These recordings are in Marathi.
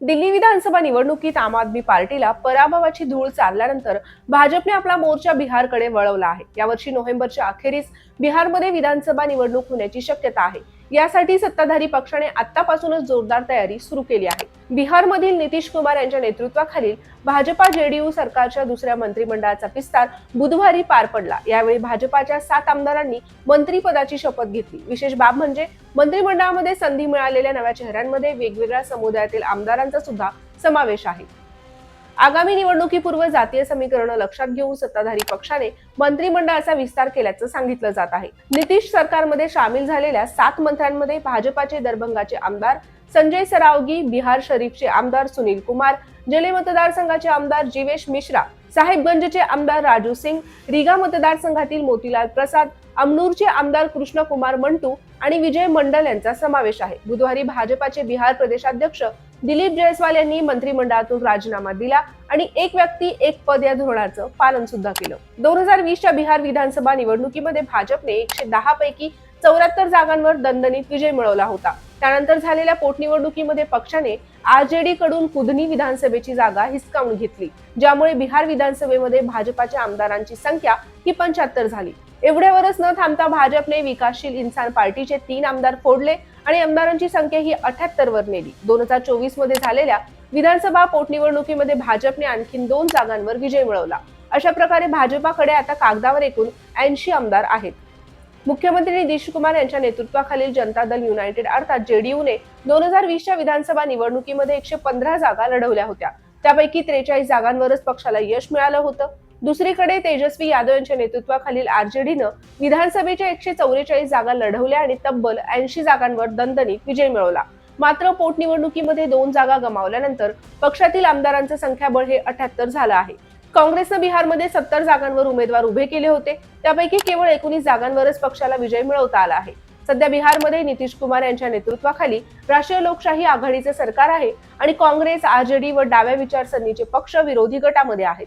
दिल्ली विधानसभा निवडणुकीत आम आदमी पार्टीला पराभवाची धूळ चालल्यानंतर भाजपने आपला मोर्चा बिहारकडे वळवला आहे. यावर्षी नोव्हेंबरच्या अखेरीस बिहारमध्ये विधानसभा निवडणूक होण्याची शक्यता आहे. यासाठी सत्ताधारी पक्षाने आतापासूनच जोरदार तयारी सुरू केली आहे. बिहारमधील नितीश कुमार यांच्या नेतृत्वाखालील भाजपा जेडीयू सरकारच्या दुसऱ्या मंत्रिमंडळाचा विस्तार बुधवारी पार पडला. यावेळी भाजपाच्या सात आमदारांनी मंत्रीपदाची शपथ घेतली. विशेष बाब म्हणजे मंत्रिमंडळामध्ये संधी मिळालेल्या नव्या चेहऱ्यांमध्ये वेगवेगळ्या समुदायातील आमदारांचा सुद्धा समावेश आहे. आगामी निवडणुकीपूर्व जातीय समीकरणं लक्षात घेऊन सत्ताधारी पक्षाने मंत्रिमंडळाचा विस्तार केल्याचं सांगितलं जात आहे. नितीश सरकारमध्ये सामील झालेल्या सात मंत्र्यांमध्ये भाजपाचे दरभंगाचे आमदार संजय सरावगी बिहार शरीफचे आमदार सुनील कुमार जले मतदारसंघाचे आमदार जीवेश मिश्रा साहेबगंजचे आमदार राजू सिंग रिगा मतदारसंघातील मोतीलाल प्रसाद अमनूरचे आमदार कृष्णकुमार मंटू आणि विजय मंडल यांचा समावेश आहे. बुधवारी भाजपाचे बिहार प्रदेशाध्यक्ष दिलीप जयस्वाल यांनी मंत्रिमंडळातून राजीनामा दिला आणि एक व्यक्ती एक पद या धोरणाचं पालन सुद्धा केलं. दोन हजार वीसच्या बिहार विधानसभा निवडणुकीमध्ये भाजपने एकशे दहा पैकी चौऱ्याहत्तर जागांवर दणदणीत विजय मिळवला होता. त्यानंतर झालेल्या पोटनिवडणुकीमध्ये पक्षाने आरजेडी कडून कुदनी विधानसभेची जागा हिसकावून घेतली ज्यामुळे बिहार विधानसभेमध्ये भाजपाच्या आमदारांची संख्या ही पंच्याहत्तर झाली. एवढ्यावरच न थांबता भाजपने विकासशील इन्सान पार्टीचे तीन आमदार फोडले आणि आमदारांची संख्या ही अठ्याहत्तर वर नेली. दोन हजार चोवीसमध्ये झालेल्या विधानसभा पोटनिवडणुकीमध्ये भाजपने आणखीन दोन जागांवर विजय मिळवला. अशा प्रकारे भाजपाकडे आता कागदावर एकूण ऐंशी आमदार आहेत. मुख्यमंत्री नितीश कुमार यांच्या नेतृत्वाखालील जनता दल युनायटेड अर्थात जेडीयूने दोन हजार वीसच्या विधानसभा निवडणुकीमध्ये एकशे पंधरा जागा लढवल्या होत्या. त्यापैकी त्रेचाळीस जागांवरच पक्षाला यश मिळालं होतं. दुसरीकडे तेजस्वी यादव यांच्या नेतृत्वाखालील आरजेडीनं विधानसभेच्या एकशे चौवेचाळीस जागा लढवल्या आणि तब्बल ऐंशी जागांवर दणदणीत विजय मिळवला. मात्र पोटनिवडणुकीमध्ये दोन जागा गमावल्यानंतर पक्षातील आमदारांचं संख्याबळ हे अठ्याहत्तर झालं आहे. काँग्रेसनं बिहारमध्ये सत्तर जागांवर उमेदवार उभे केले होते. त्यापैकी केवळ एकोणीस जागांवरच पक्षाला विजय मिळवता आला आहे. सध्या बिहारमध्ये नितीश कुमार यांच्या नेतृत्वाखाली राष्ट्रीय लोकशाही आघाडीचे सरकार आहे आणि काँग्रेस आरजेडी व डाव्या विचारसरणीचे पक्ष विरोधी गटामध्ये आहेत.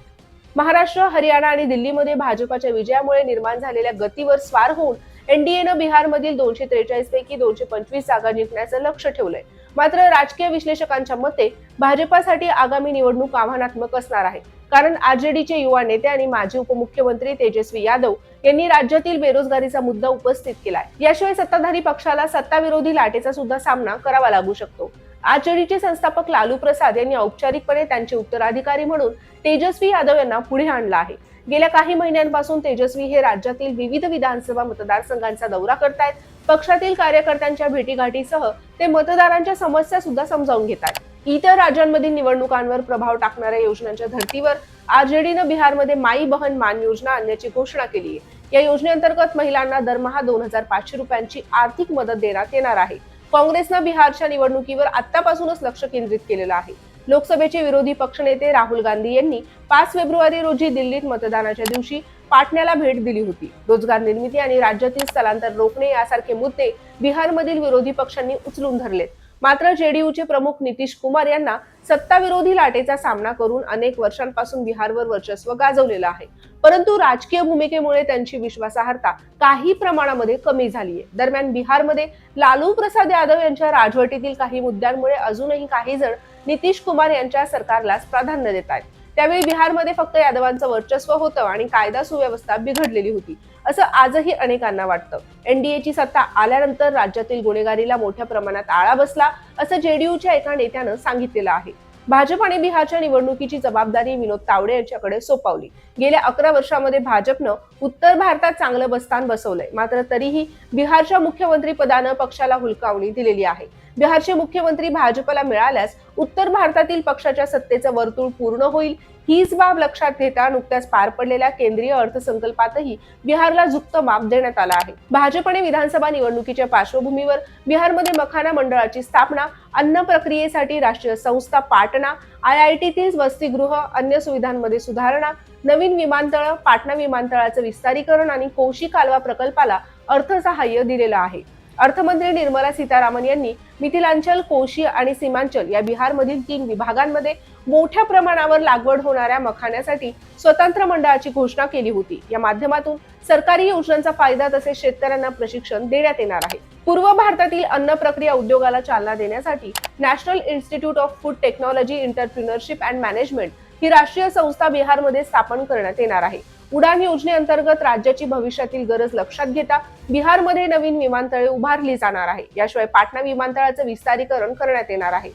महाराष्ट्र हरियाणा आणि दिल्लीमध्ये भाजपाच्या विजयामुळे निर्माण झालेल्या गतीवर स्वार होऊन एनडीएनं बिहारमधील दोनशे त्रेचाळीस पैकी दोनशे पंचवीस जागा जिंकण्याचं लक्ष ठेवलंय. मात्र राजकीय विश्लेषकांच्या मते भाजपासाठी आगामी निवडणूक आव्हानात्मक असणार आहे. कारण आरजेडीचे युवा नेते आणि माजी उपमुख्यमंत्री तेजस्वी यादव यांनी राज्यातील बेरोजगारीचा मुद्दा उपस्थित केलाय. याशिवाय सत्ताधारी पक्षाला सत्ताविरोधी लाटेचा सुद्धा सामना करावा लागू शकतो. आरजेडीचे संस्थापक लालू प्रसाद यांनी औपचारिकपणे त्यांचे उत्तराधिकारी म्हणून तेजस्वी यादव यांना पुढे आणलं आहे. गेल्या काही महिन्यांपासून तेजस्वी हे राज्यातील विविध विधानसभा मतदारसंघांचा दौरा करतायत. पक्षातील कार्यकर्त्यांच्या भेटीगाठीसह ते मतदारांच्या समस्या सुद्धा समजावून घेतात. इतर राज्यांमधील निवडणुकांवर प्रभाव टाकणाऱ्या योजनांच्या धर्तीवर आरजेडीनं बिहारमध्ये माई बहन मान योजना आणण्याची घोषणा केली आहे. या योजनेअंतर्गत महिलांना दरमहा दोन हजार पाचशे रुपयांची आर्थिक मदत देण्यात येणार आहे. काँग्रेसनं बिहारच्या निवडणुकीवर आतापासूनच लक्ष केंद्रित केलेलं आहे. लोकसभेचे विरोधी पक्षनेते राहुल गांधी यांनी पाच फेब्रुवारी रोजी दिल्लीत मतदानाच्या दिवशी पाटण्याला भेट दिली होती. रोजगार निर्मिती आणि राज्यातील स्थलांतर रोखणे यासारखे मुद्दे बिहारमधील विरोधी पक्षांनी उचलून धरलेत. मात्र जेडीयूचे प्रमुख नितीश कुमार यांना सत्ताविरोधी लाटेचा सामना करून अनेक वर्षांपासून बिहारवर वर्चस्व गाजवलेलं आहे. परंतु राजकीय भूमिकेमुळे त्यांची विश्वासार्हता काही प्रमाणामध्ये कमी झाली आहे दरम्यान बिहारमध्ये लालू प्रसाद यादव यांच्या राजवटीतील काही मुद्द्यांमुळे अजूनही काही जण नितीश कुमार यांच्या सरकारलाच प्राधान्य देत आहेत. त्यावेळी बिहारमध्ये फक्त यादवांचं वर्चस्व होतं आणि कायदा सुव्यवस्था बिघडलेली होती. असं आजही अनेकांना वाटतं. एनडीएची सत्ता आल्यानंतर राज्यातील गुन्हेगारीला मोठ्या प्रमाणात आळा बसला असं जेडीयूच्या एका नेत्यानं सांगितलेलं आहे. भाजप आणि बिहारच्या निवडणुकीची जबाबदारी विनोद तावडे यांच्याकडे सोपवली. गेल्या अकरा वर्षामध्ये भाजपनं उत्तर भारतात चांगलं बस्तान बसवलंय. मात्र तरीही बिहारच्या मुख्यमंत्री पदानं पक्षाला हुलकावणी दिलेली आहे. बिहारचे मुख्यमंत्री भाजपला मिळाल्यास उत्तर भारतातील पक्षाच्या सत्तेचं वर्तुळ पूर्ण होईल हीच बाब लक्षात घेता नुकत्याच पार पडलेल्या केंद्रीय अर्थसंकल्पातही बिहारला झुक्त माप देण्यात आला आहे. भाजपने विधानसभा निवडणुकीच्या पार्श्वभूमीवर बिहारमध्ये मखाना मंडळाची स्थापना अन्न प्रक्रियेसाठी राष्ट्रीय संस्था पाटणा आय आय टीतील वसतिगृह अन्य सुविधांमध्ये सुधारणा नवीन विमानतळ पाटणा विमानतळाचं विस्तारीकरण आणि कोशी कालवा प्रकल्पाला अर्थसहाय्य दिलेलं आहे. अर्थमंत्री निर्मला सीतारामन यांनी मिथिलांचल कोशी आणि सीमांचल या बिहारमधील तीन विभागांमध्ये मोठ्या प्रमाणावर लागवड होणाऱ्या मखाण्यासाठी स्वतंत्र मंडळाची घोषणा केली होती. या माध्यमातून सरकारी योजनांचा फायदा तसेच शेतकऱ्यांना प्रशिक्षण देण्यात येणार आहे. पूर्व भारतातील अन्न प्रक्रिया उद्योगाला चालना देण्यासाठी National Institute of Food Technology Entrepreneurship and Management ही राष्ट्रीय संस्था बिहारमध्ये स्थापन करण्यात येणार आहे. उडान योजनेअंतर्गत राज्याची भविष्यातील गरज लक्षात घेता बिहारमध्ये नवीन विमानतळे उभारली जाणार आहे. याशिवाय पाटणा विमानतळाचं विस्तारीकरण करण्यात येणार आहे.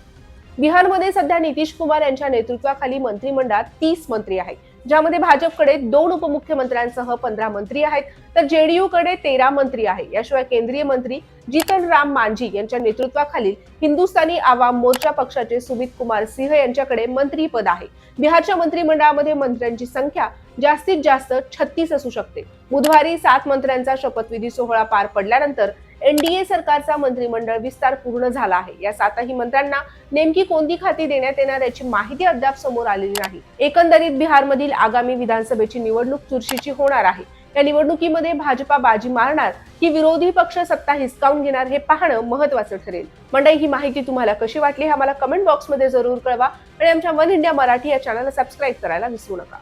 बिहारमध्ये सध्या नितीश कुमार यांच्या नेतृत्वाखाली मंत्रिमंडळात तीस मंत्री आहेत. ज्यामध्ये भाजपकडे दोन उपमुख्यमंत्र्यांसह पंधरा मंत्री आहेत. तर जेडीयू कडे तेरा मंत्री आहे याशिवाय केंद्रीय मंत्री जीतन राम मांझी यांच्या नेतृत्वाखालील हिंदुस्थानी आवाम मोर्चा पक्षाचे सुमित कुमार सिंह यांच्याकडे मंत्रीपद आहे. बिहारच्या मंत्रिमंडळामध्ये मंत्र्यांची संख्या जास्तीत जास्त छत्तीस असू शकते. बुधवारी सात मंत्र्यांचा शपथविधी सोहळा पार पडल्यानंतर एनडीए सरकारचा मंत्रिमंडळ विस्तार पूर्ण झाला आहे. या सातही मंत्र्यांना नेमकी कोणती खाती देण्यात येणार याची माहिती अद्याप समोर आलेली नाही. एकंदरीत बिहारमधील आगामी विधानसभेची निवडणूक चुरशीची होणार आहे. या निवडणुकीमध्ये भाजपा बाजी मारणार की विरोधी पक्ष सत्ता हिसकावून घेणार हे पाहणं महत्वाचं ठरेल. मंडळी ही माहिती तुम्हाला कशी वाटली हे आम्हाला कमेंट बॉक्समध्ये जरूर कळवा आणि आमच्या वन इंडिया मराठी या चॅनलला सबस्क्राईब करायला विसरू नका.